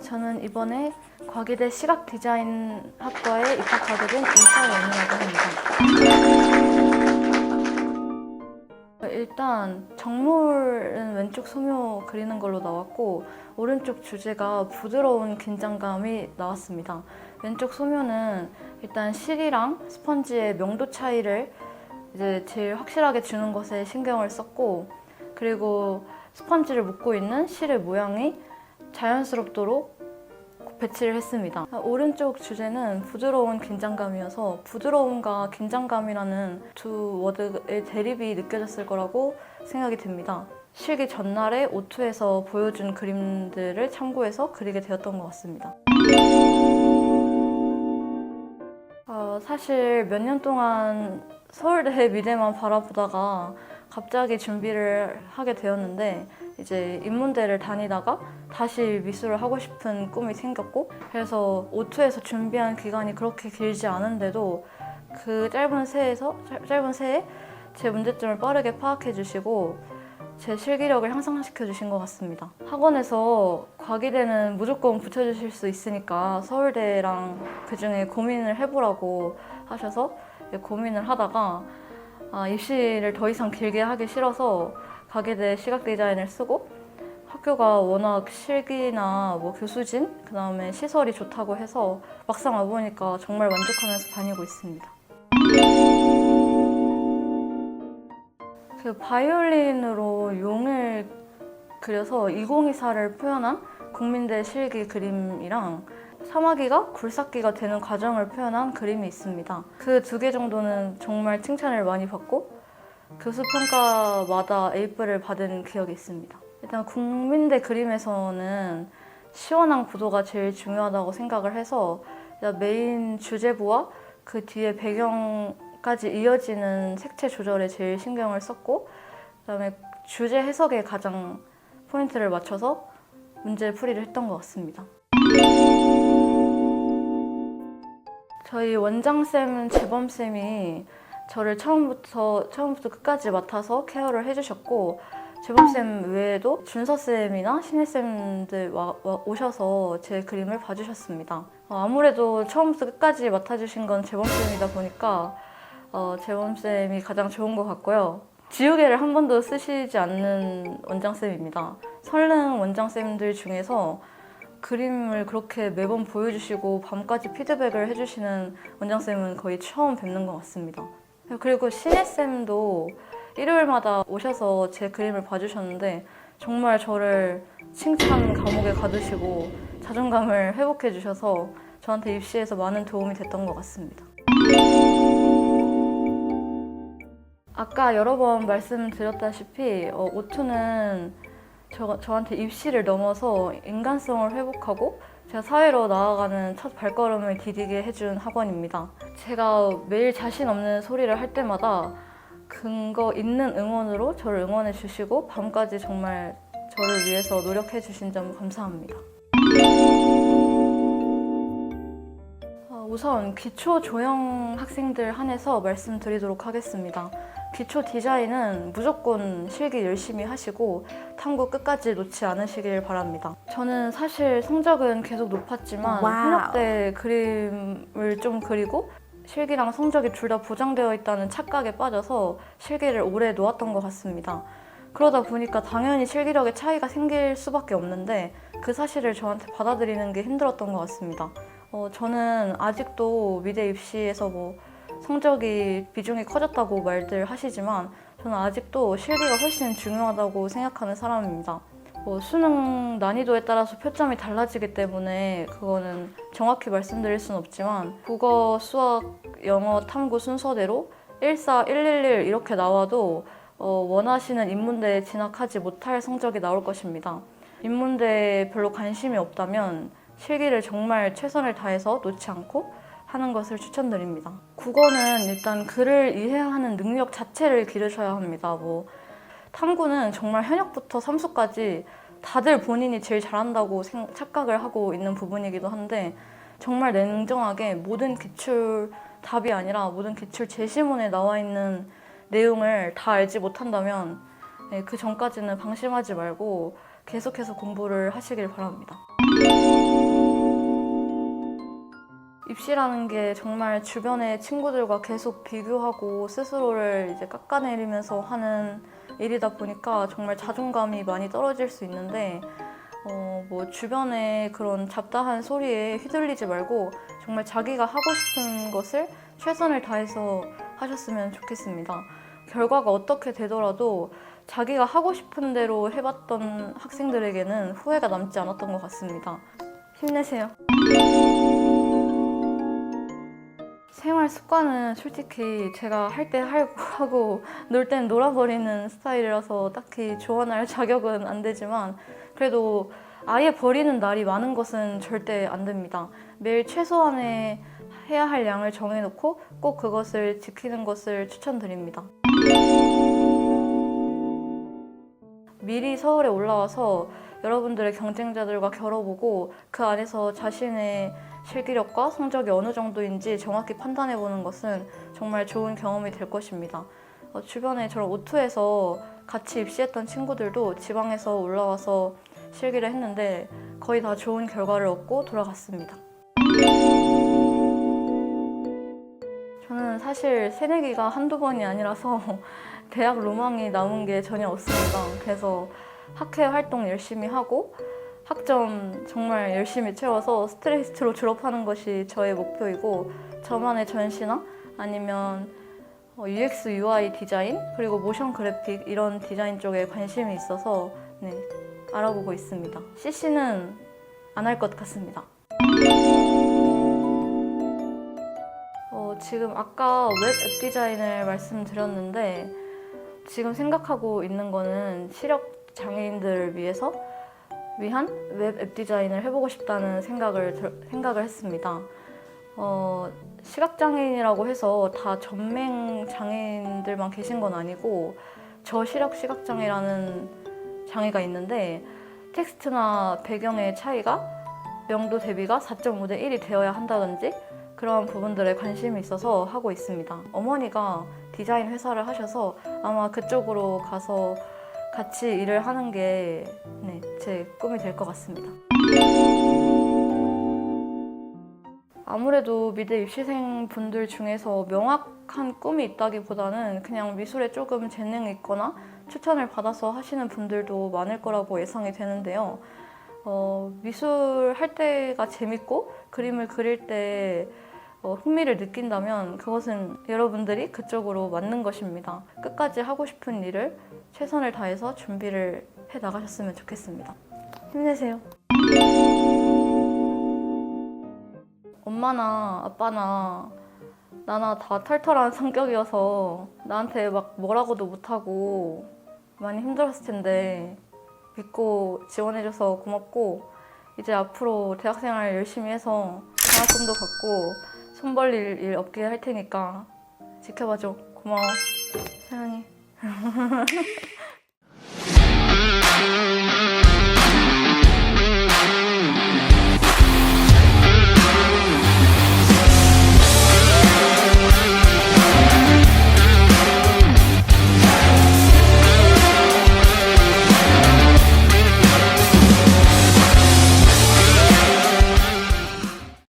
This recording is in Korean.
저는 이번에 과기대 시각 디자인 학과에 입학하게 된 이사연이라고 합니다. 일단 정물은 왼쪽 소묘 그리는 걸로 나왔고 오른쪽 주제가 부드러운 긴장감이 나왔습니다. 왼쪽 소묘는 일단 실이랑 스펀지의 명도 차이를 이제 제일 확실하게 주는 것에 신경을 썼고 그리고 스펀지를 묶고 있는 실의 모양이 자연스럽도록 배치를 했습니다. 오른쪽 주제는 부드러운 긴장감이어서 부드러움과 긴장감이라는 두 워드의 대립이 느껴졌을 거라고 생각이 됩니다. 실기 전날에 오투에서 보여준 그림들을 참고해서 그리게 되었던 것 같습니다. 어, 사실 몇 년 동안 서울대 미대만 바라보다가 갑자기 준비를 하게 되었는데 이제 인문대를 다니다가 다시 미술을 하고 싶은 꿈이 생겼고 그래서 오투에서 준비한 기간이 그렇게 길지 않은데도 그 짧은 새에서 짧- 짧은 새에 제 문제점을 빠르게 파악해 주시고 제 실기력을 향상시켜 주신 것 같습니다. 학원에서 과기대는 무조건 붙여주실 수 있으니까 서울대랑 그 중에 고민을 해보라고 하셔서 고민을 하다가 아, 입시를 더 이상 길게 하기 싫어서 가게대 시각 디자인을 쓰고 학교가 워낙 실기나 뭐 교수진 그다음에 시설이 좋다고 해서 막상 와 보니까 정말 만족하면서 다니고 있습니다. 그 바이올린으로 용을 그려서 2024를 표현한 국민대 실기 그림이랑 사마귀가 굴삭기가 되는 과정을 표현한 그림이 있습니다. 그 두 개 정도는 정말 칭찬을 많이 받고 교수 평가마다 A뿔을 받은 기억이 있습니다. 일단 국민대 그림에서는 시원한 구도가 제일 중요하다고 생각을 해서 메인 주제부와 그 뒤에 배경까지 이어지는 색채 조절에 제일 신경을 썼고 그다음에 주제 해석에 가장 포인트를 맞춰서 문제 풀이를 했던 것 같습니다. 저희 원장쌤은 재범쌤이 저를 처음부터 처음부터 끝까지 맡아서 케어를 해주셨고 재범쌤 외에도 준서쌤이나 신혜쌤들 와, 와- 오셔서 제 그림을 봐주셨습니다. 어, 아무래도 처음부터 끝까지 맡아주신 건 재범쌤이다 보니까 어, 재범쌤이 가장 좋은 것 같고요. 지우개를 한 번도 쓰시지 않는 원장쌤입니다. 설릉 원장쌤들 중에서 그림을 그렇게 매번 보여주시고 밤까지 피드백을 해주시는 원장쌤은 거의 처음 뵙는 것 같습니다. 그리고 신혜쌤도 일요일마다 오셔서 제 그림을 봐주셨는데 정말 저를 칭찬 감옥에 가두시고 자존감을 회복해 주셔서 저한테 입시에서 많은 도움이 됐던 것 같습니다. 아까 여러 번 말씀드렸다시피 어, 오투는 저, 저한테 입시를 넘어서 인간성을 회복하고 제가 사회로 나아가는 첫 발걸음을 디디게 해준 학원입니다. 제가 매일 자신 없는 소리를 할 때마다 근거 있는 응원으로 저를 응원해 주시고 밤까지 정말 저를 위해서 노력해 주신 점 감사합니다. 어, 우선 기초 조형 학생들 한해서 말씀드리도록 하겠습니다. 기초 디자인은 무조건 실기 열심히 하시고 탐구 끝까지 놓지 않으시길 바랍니다. 저는 사실 성적은 계속 높았지만. 현역 때 그림을 좀 그리고 실기랑 성적이 둘 다 보장되어 있다는 착각에 빠져서 실기를 오래 놓았던 것 같습니다. 그러다 보니까 당연히 실기력에 차이가 생길 수밖에 없는데 그 사실을 저한테 받아들이는 게 힘들었던 것 같습니다. 어, 저는 아직도 미대 입시에서 뭐 성적이 비중이 커졌다고 말들 하시지만 저는 아직도 실기가 훨씬 중요하다고 생각하는 사람입니다. 뭐 수능 난이도에 따라서 표점이 달라지기 때문에 그거는 정확히 말씀드릴 수는 없지만 국어, 수학, 영어, 탐구 순서대로 14, 111 이렇게 나와도 어, 원하시는 인문대에 진학하지 못할 성적이 나올 것입니다. 인문대에 별로 관심이 없다면 실기를 정말 최선을 다해서 놓지 않고 하는 것을 추천드립니다. 국어는 일단 글을 이해하는 능력 자체를 기르셔야 합니다. 뭐 탐구는 정말 현역부터 삼수까지 다들 본인이 제일 잘한다고 생- 착각을 하고 있는 부분이기도 한데 정말 냉정하게 모든 기출 답이 아니라 모든 기출 제시문에 나와 있는 내용을 다 알지 못한다면 네, 그 전까지는 방심하지 말고 계속해서 공부를 하시길 바랍니다. 입시라는 게 정말 주변의 친구들과 계속 비교하고 스스로를 이제 깎아내리면서 하는 일이다 보니까 정말 자존감이 많이 떨어질 수 있는데 어, 뭐 주변의 그런 잡다한 소리에 휘둘리지 말고 정말 자기가 하고 싶은 것을 최선을 다해서 하셨으면 좋겠습니다. 결과가 어떻게 되더라도 자기가 하고 싶은 대로 해봤던 학생들에게는 후회가 남지 않았던 것 같습니다. 힘내세요. 생활 습관은 솔직히 제가 할 때 하고 놀땐 놀아버리는 스타일이라서 딱히 조언할 자격은 안 되지만 그래도 아예 버리는 날이 많은 것은 절대 안 됩니다. 매일 최소한의 해야 할 양을 정해놓고 꼭 그것을 지키는 것을 추천드립니다. 미리 서울에 올라와서 여러분들의 경쟁자들과 겨뤄보고 그 안에서 자신의 실기력과 성적이 어느 정도인지 정확히 판단해 보는 것은 정말 좋은 경험이 될 것입니다. 어, 주변에 저랑 오투에서 같이 입시했던 친구들도 지방에서 올라와서 실기를 했는데 거의 다 좋은 결과를 얻고 돌아갔습니다. 저는 사실 새내기가 한두 번이 아니라서 대학 로망이 남은 게 전혀 없습니다. 그래서 학회 활동 열심히 하고 학점 정말 열심히 채워서 스트레이트로 졸업하는 것이 저의 목표이고 저만의 전시나 아니면 어, UX, UI 디자인 그리고 모션 그래픽 이런 디자인 쪽에 관심이 있어서 네, 알아보고 있습니다. CC는 안 할 것 같습니다. 어, 지금 아까 웹 앱 디자인을 말씀드렸는데 지금 생각하고 있는 거는 시력 장애인들을 위해서 위한 웹 앱 디자인을 해보고 싶다는 생각을 들- 생각을 했습니다. 어, 시각 장애인이라고 해서 다 전맹 장애인들만 계신 건 아니고 저시력 시각 장애라는 장애가 있는데 텍스트나 배경의 차이가 명도 대비가 4.5대 1이 되어야 한다든지 그런 부분들에 관심이 있어서 하고 있습니다. 어머니가 디자인 회사를 하셔서 아마 그쪽으로 가서 같이 일을 하는 게 네, 제 꿈이 될 것 같습니다. 아무래도 미대 입시생 분들 중에서 명확한 꿈이 있다기보다는 그냥 미술에 조금 재능이 있거나 추천을 받아서 하시는 분들도 많을 거라고 예상이 되는데요. 어, 미술 할 때가 재밌고 그림을 그릴 때 어, 흥미를 느낀다면 그것은 여러분들이 그쪽으로 맞는 것입니다. 끝까지 하고 싶은 일을 최선을 다해서 준비를 해 나가셨으면 좋겠습니다. 힘내세요. 엄마나 아빠나 나나 다 털털한 성격이어서 나한테 막 뭐라고도 못하고 많이 힘들었을 텐데 믿고 지원해줘서 고맙고 이제 앞으로 대학생활 열심히 해서 장학금도 받고 손 벌릴 일 없게 할 테니까 지켜봐줘. 고마워. 사랑해